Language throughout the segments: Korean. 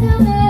still there.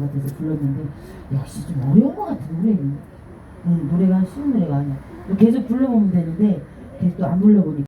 같아서 불렀는데 역시 좀 어려운 것 같은 노래는 음, 노래가 쉬운 노래가 아니야. 또 계속 불러보면 되는데 계속 또 안 불러보니까